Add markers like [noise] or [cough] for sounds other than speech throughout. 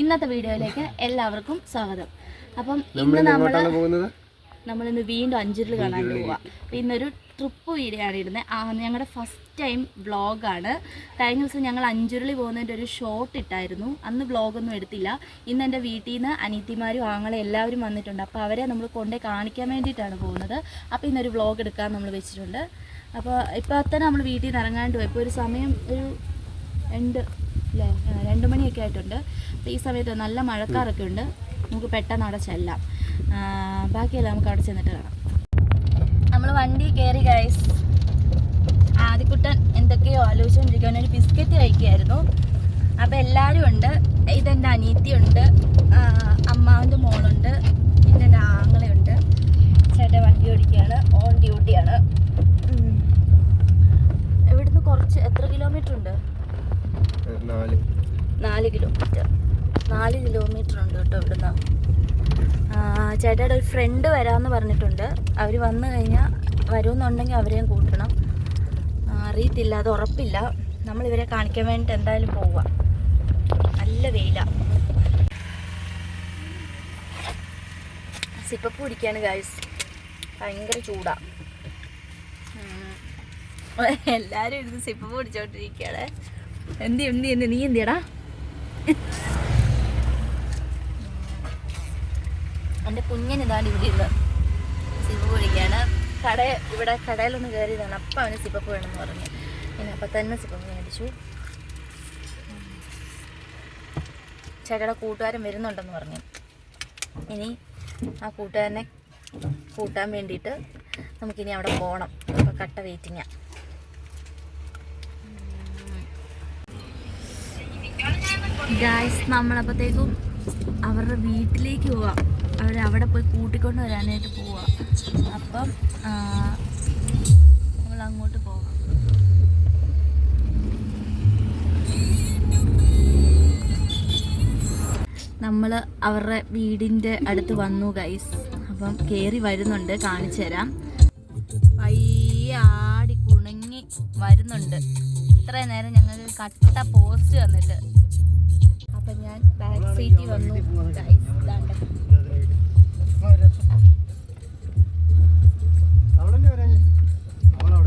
ഇന്നത്തെ വീഡിയോയിലേക്ക് എല്ലാവർക്കും സ്വാഗതം. അപ്പം നമ്മൾ ഇന്ന് പോകുന്നത്? നമ്മളിന്ന് വീണ്ടും അഞ്ചുരുൾ കാണാൻ പോവാം. അപ്പം ഇന്നൊരു ട്രിപ്പ് വീഡിയോ ആണ് ഇടുന്നത് ആ ഞങ്ങളുടെ ഫസ്റ്റ് ടൈം വ്ളോഗാണ് കഴിഞ്ഞ ദിവസം ഞങ്ങൾ അഞ്ചുരുളി പോകുന്നതിന്റെ ഒരു ഷോട്ട് ഇട്ടായിരുന്നു. അന്ന് വ്ളോഗൊന്നും എടുത്തില്ല. ഇന്ന് എന്റെ വീട്ടിൽ നിന്ന് അനീത്തിമാരും ആങ്ങളെ എല്ലാവരും വന്നിട്ടുണ്ട്. അപ്പോൾ അവരെ നമ്മൾ കൊണ്ടേ കാണിക്കാൻ വേണ്ടിയിട്ടാണ് പോകുന്നത്. അപ്പോൾ ഇന്നൊരു വ്ളോഗ് എടുക്കാൻ നമ്മൾ വെച്ചിട്ടുണ്ട്. അപ്പോൾ ഇപ്പോൾ തന്നെ നമ്മൾ വീട്ടിൽ നിന്ന് ഇറങ്ങാണ്ട് പോയി. ഇപ്പോൾ ഒരു സമയം ഒരു രണ്ട് അല്ലേ രണ്ട് മണിയൊക്കെ ആയിട്ടുണ്ട്. അപ്പോൾ ഈ സമയത്ത് നല്ല മഴക്കാറൊക്കെ ഉണ്ട്. നമുക്ക് പെട്ടെന്ന് അവിടെ ചെല്ലാം. ബാക്കിയെല്ലാം നമുക്ക് അവിടെ ചെന്നിട്ട് കാണാം. നമ്മൾ വണ്ടി കയറി ഗൈസ് ആദ്യക്കുട്ടൻ എന്തൊക്കെയോ ആലോചിച്ചുകൊണ്ടിരിക്കുകയാണ് ഒരു ബിസ്ക്കറ്റ് കഴിക്കുകയായിരുന്നു. അപ്പോൾ എല്ലാവരും ഉണ്ട്. ഇതെന്റെ അനീത്തിയുണ്ട് അമ്മാവിന്റെ മോളുണ്ട്. എന്റെ ആങ്ങളയുണ്ട്. ചേട്ടൻ വണ്ടി ഓടിക്കുകയാണ്. ഓൺ ഡ്യൂട്ടിയാണ്. എവിടുന്ന് കുറച്ച് എത്ര കിലോമീറ്റർ ഉണ്ട്? നാല്. നാല് കിലോമീറ്റർ. നാല് കിലോമീറ്റർ ഉണ്ട് കേട്ടോ ഇവിടുന്ന്. ചേട്ടായുടെ ഒരു ഫ്രണ്ട് വരാമെന്ന് പറഞ്ഞിട്ടുണ്ട്. അവർ വന്നു കഴിഞ്ഞാൽ വരുമെന്നുണ്ടെങ്കിൽ അവരെയും കൂട്ടണം. അറിയത്തില്ല അത് ഉറപ്പില്ല. നമ്മൾ ഇവരെ കാണിക്കാൻ വേണ്ടിയിട്ട് എന്തായാലും പോവുക നല്ല വെയില. സിപ്പപ്പ് കുടിക്കാണ് ഗായ്സ് ഭയങ്കര ചൂടാ. ഉം. എല്ലാരും ഇരുന്ന് സിപ്പപ്പ് കുടിച്ചോണ്ടിരിക്കുകയാണ്. എന്തി എന്തി എന്ത് നീ എന്തിയടാ എന്റെ കുഞ്ഞൻ ഇതാണ് ഇവിടെ ഇരുന്ന് സിപ്പ് കുടിക്കാണ് കട ഇവിടെ കടയിലൊന്ന് കയറിയതാണ്. അപ്പം അവന് സിപ്പപ്പ് വേണമെന്ന് പറഞ്ഞു. പിന്നെ അപ്പം തന്നെ സിപ്പപ്പ് മേടിച്ചു. ചേട്ടയുടെ കൂട്ടുകാരൻ വരുന്നുണ്ടെന്ന് പറഞ്ഞു. ഇനി ആ കൂട്ടുകാരനെ കൂട്ടാൻ വേണ്ടിയിട്ട് നമുക്കിനി അവിടെ പോകണം. അപ്പോൾ കട്ട വെയിറ്റിങ്ങാണ് ഗായ്സ് നമ്മളപ്പോഴത്തേക്കും അവരുടെ വീട്ടിലേക്ക് പോവാം. അവിടെ പോയി കൂട്ടിക്കൊണ്ട് വരാനായിട്ട് പോവാം. അപ്പം നമ്മൾ അങ്ങോട്ട് പോവാം. നമ്മൾ അവരുടെ വീടിന്റെ അടുത്ത് വന്നു ഗൈസ് അപ്പം കയറി വരുന്നുണ്ട് കാണിച്ചു തരാം. പയ്യെ ആടി കുണുങ്ങി വരുന്നുണ്ട്. ഇത്രയും നേരം ഞങ്ങൾ കട്ട പോസ്റ്റ് വന്നിട്ട് അപ്പം ഞാൻ ബാക്ക് സീറ്റിൽ വന്നു.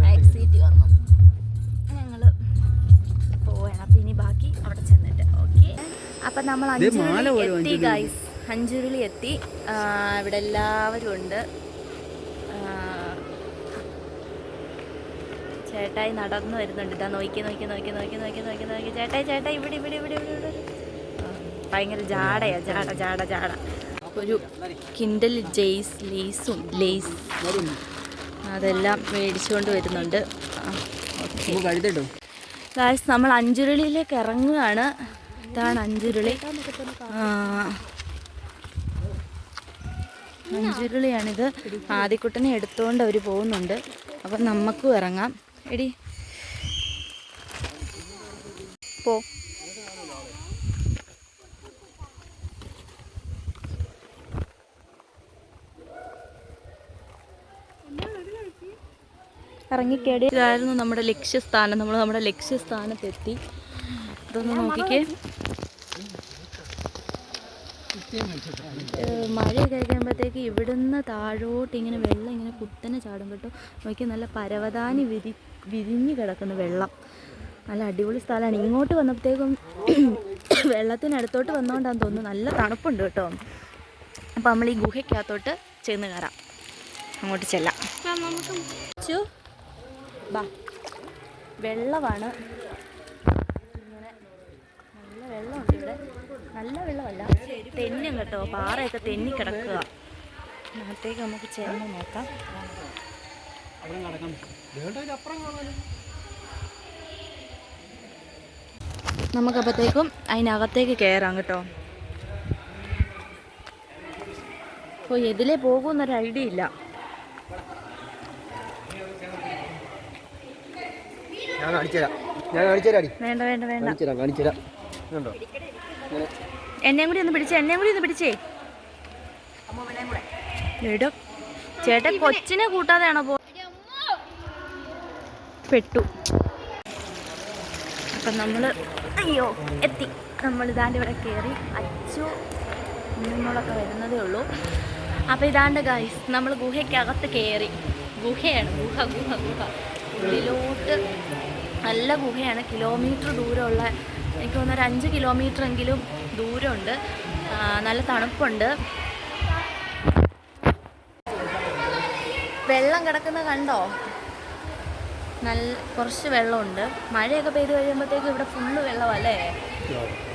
ബാക്ക് സീറ്റിൽ വന്നു. ഞങ്ങൾ പോവാണ്. അപ്പം ഇനി ബാക്കി അവിടെ ചെന്നിട്ട്. ഓക്കെ അപ്പം നമ്മൾ അഞ്ചുരുളി എത്തി ഗൈസ് അഞ്ചുരുളി എത്തി. ഇവിടെ എല്ലാവരും ഉണ്ട്. ചേട്ടായി നടന്നു വരുന്നുണ്ട്. ഇതാ നോക്കി നോക്കി നോക്കി നോക്കി നോക്കി നോക്കി നോക്കി. ചേട്ടായി ചേട്ടായി ഇവിടെ ഇവിടെ ഇവിടെ ഇവിടെ ഇവിടെ. ഭയങ്കര ജാടയാ ജാട ജാട ജാട. ഒരു കിൻഡൽ ജെയ്സ് ലേസും ലേസ് അതെല്ലാം മേടിച്ചുകൊണ്ട് വരുന്നുണ്ട്. ഓക്കെ ഗായ്സ് നമ്മൾ അഞ്ചുരുളിയിലേക്ക് ഇറങ്ങുകയാണ്. ഇതാണ് അഞ്ചുരുളി. അഞ്ചുരുളിയാണിത്. ആദ്യക്കുട്ടനെ എടുത്തുകൊണ്ട് അവർ പോകുന്നുണ്ട്. അപ്പം നമുക്കും ഇറങ്ങാം. എടി. പോ. ഇറങ്ങിക്കേടി ഇതായിരുന്നു നമ്മുടെ ലക്ഷ്യസ്ഥാനം. നമ്മൾ നമ്മുടെ ലക്ഷ്യസ്ഥാനത്തെത്തി. ഇതൊന്ന് നോക്കിക്കേ. മഴ മഴയൊക്കെ കഴിയുമ്പോഴത്തേക്ക് ഇവിടുന്ന് താഴോട്ട് ഇങ്ങനെ വെള്ളം ഇങ്ങനെ കുത്തനെ ചാടും കേട്ടോ. നോക്കി നല്ല പരവതാനി വിരി വിരിഞ്ഞ് കിടക്കുന്ന വെള്ളം. നല്ല അടിപൊളി സ്ഥലമാണ്. ഇങ്ങോട്ട് വന്നപ്പോഴത്തേക്കും [coughs] വെള്ളത്തിനടുത്തോട്ട് വന്നുകൊണ്ടാന്ന് തോന്നുന്നു. നല്ല തണുപ്പുണ്ട് കേട്ടോ. അപ്പോൾ നമ്മൾ ഈ ഗുഹയ്ക്കകത്തോട്ട് ചെന്ന് കയറാം. അങ്ങോട്ട് ചെല്ലാം. ചു ബാ വെള്ളമാണ്. ഇങ്ങനെ നല്ല വെള്ളമുണ്ട് ഇവിടെ. നല്ല വെള്ളമല്ല തെന്നും കേട്ടോ. പാറയൊക്കെ തെന്നി കിടക്കുക. അകത്തേക്ക് നമുക്ക് ചേർന്ന് നോക്കാം. നമുക്കപ്പോഴത്തേക്കും അതിനകത്തേക്ക് കയറാം കേട്ടോ. അപ്പോൾ എതിലേ പോകുമെന്നൊരു ഐഡിയ ഇല്ല. ഞാൻ കാണിച്ചുതരാം. ഞാൻ കാണിച്ചുതരാടി. വേണ്ട വേണ്ട വേണ്ട. കാണിച്ചുതരാം കാണിച്ചുതരാം. ഇതുണ്ടോ? എന്നെയും കൂടി ഒന്ന് പിടിച്ചേ എന്നെയും കൂടി ഒന്ന് പിടിച്ചേ. എടോ ചേട്ടൻ കൊച്ചിനെ കൂട്ടാതെയാണോ പോ പെട്ടു. അപ്പം നമ്മൾ അയ്യോ എത്തി. നമ്മൾ ഇതാണ്ട് ഇവിടെ കയറി അച്ചു നിന്നോടൊക്കെ വരുന്നതേ ഉള്ളൂ. അപ്പോൾ ഇതാണ്ട് ഗൈസ് നമ്മൾ ഗുഹയ്ക്കകത്ത് കയറി ഗുഹയാണ് ഗുഹ ഗുഹ ഗുഹ. ഉള്ളിലോട്ട് നല്ല ഗുഹയാണ്. കിലോമീറ്റർ ദൂരമുള്ള എനിക്ക് തോന്നുന്ന അഞ്ച് കിലോമീറ്റർ എങ്കിലും ദൂരമുണ്ട് നല്ല തണുപ്പുണ്ട്. വെള്ളം കിടക്കുന്ന കണ്ടോ? നല്ല കുറച്ച് വെള്ളമുണ്ട്. മഴയൊക്കെ പെയ്ത് കഴിയുമ്പോഴത്തേക്ക് ഇവിടെ ഫുള്ള് വെള്ളമല്ലേ?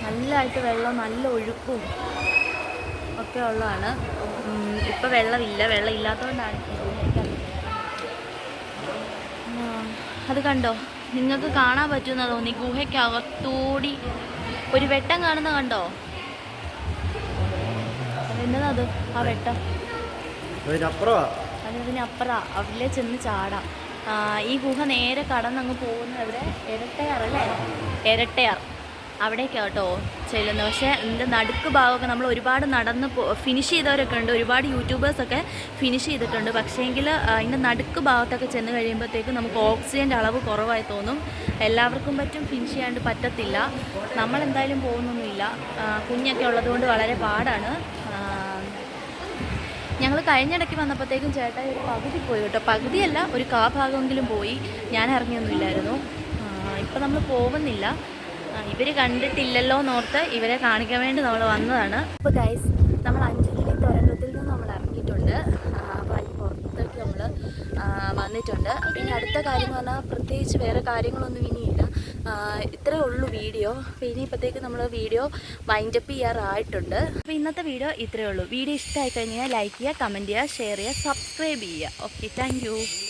നല്ലതായിട്ട് വെള്ളം നല്ല ഒഴുക്കും ഒക്കെ ഉള്ളതാണ്. ഇപ്പൊ വെള്ളമില്ല. വെള്ളം ഇല്ലാത്തതുകൊണ്ടാണ് അത് കണ്ടോ? നിങ്ങൾക്ക് കാണാൻ പറ്റുന്ന തോന്നി. ഗുഹയ്ക്കകത്തോടി ഒരു വെട്ടം കാണുന്ന കണ്ടോ? എന്നതത്? ആ വെട്ടം. അതിന് അപ്പുറാ അവിടെ ചെന്ന് ചാടാം. ഈ ഗുഹ നേരെ കടന്നങ്ങ് പോകുന്നത് ഇവിടെ ഇരട്ടയാർ അല്ലേ ഇരട്ടയാർ. അവിടേക്കാ കേട്ടോ ചെല്ലുന്നത്. പക്ഷേ ഇതിന്റെ നടുക്ക് ഭാഗമൊക്കെ നമ്മൾ ഒരുപാട് നടന്ന് ഫിനിഷ് ചെയ്തവരൊക്കെ ഉണ്ട്. ഒരുപാട് യൂട്യൂബേഴ്സൊക്കെ ഫിനിഷ് ചെയ്തിട്ടുണ്ട്. പക്ഷേങ്കിൽ അതിന്റെ നടുക്ക് ഭാഗത്തൊക്കെ ചെന്ന് കഴിയുമ്പോഴത്തേക്കും നമുക്ക് ഓക്സിജന്റെ അളവ് കുറവായി തോന്നും. എല്ലാവർക്കും പറ്റും ഫിനിഷ് ചെയ്യാണ്ട് പറ്റത്തില്ല. നമ്മളെന്തായാലും പോകുന്നൊന്നുമില്ല. കുഞ്ഞൊക്കെ ഉള്ളതുകൊണ്ട് വളരെ പാടാണ്. ഞങ്ങൾ കഴിഞ്ഞിടയ്ക്ക് വന്നപ്പോഴത്തേക്കും ചേട്ടായി ഒരു പകുതി പോയി കേട്ടോ. പകുതിയല്ല ഒരു കാ ഭാഗമെങ്കിലും പോയി. ഞാൻ ഇറങ്ങിയൊന്നുമില്ലായിരുന്നു. ഇപ്പം നമ്മൾ പോകുന്നില്ല. ഇവർ കണ്ടിട്ടില്ലല്ലോ എന്നോർത്ത് ഇവരെ കാണിക്കാൻ വേണ്ടി നമ്മൾ വന്നതാണ്. അപ്പോൾ ഗൈസ് നമ്മൾ അഞ്ചുകിളി തുരങ്കത്തിൽ നിന്ന് നമ്മൾ ഇറങ്ങിയിട്ടുണ്ട്. അപ്പോൾ അതിന് പുറത്തേക്ക് നമ്മൾ വന്നിട്ടുണ്ട്. പിന്നെ അടുത്ത കാര്യം എന്ന് പറഞ്ഞാൽ പ്രത്യേകിച്ച് വേറെ കാര്യങ്ങളൊന്നും ഇനിയില്ല ഇത്രേ ഉള്ളൂ വീഡിയോ. അപ്പോൾ ഇനിയിപ്പോഴത്തേക്ക് നമ്മൾ വീഡിയോ വൈൻഡപ്പ് ചെയ്യാറായിട്ടുണ്ട്. അപ്പോൾ ഇന്നത്തെ വീഡിയോ ഇത്രേ ഉള്ളൂ. വീഡിയോ ഇഷ്ടമായി കഴിഞ്ഞാൽ ലൈക്ക് ചെയ്യുക കമന്റ് ചെയ്യുക ഷെയർ ചെയ്യുക സബ്സ്ക്രൈബ് ചെയ്യുക. Okay thank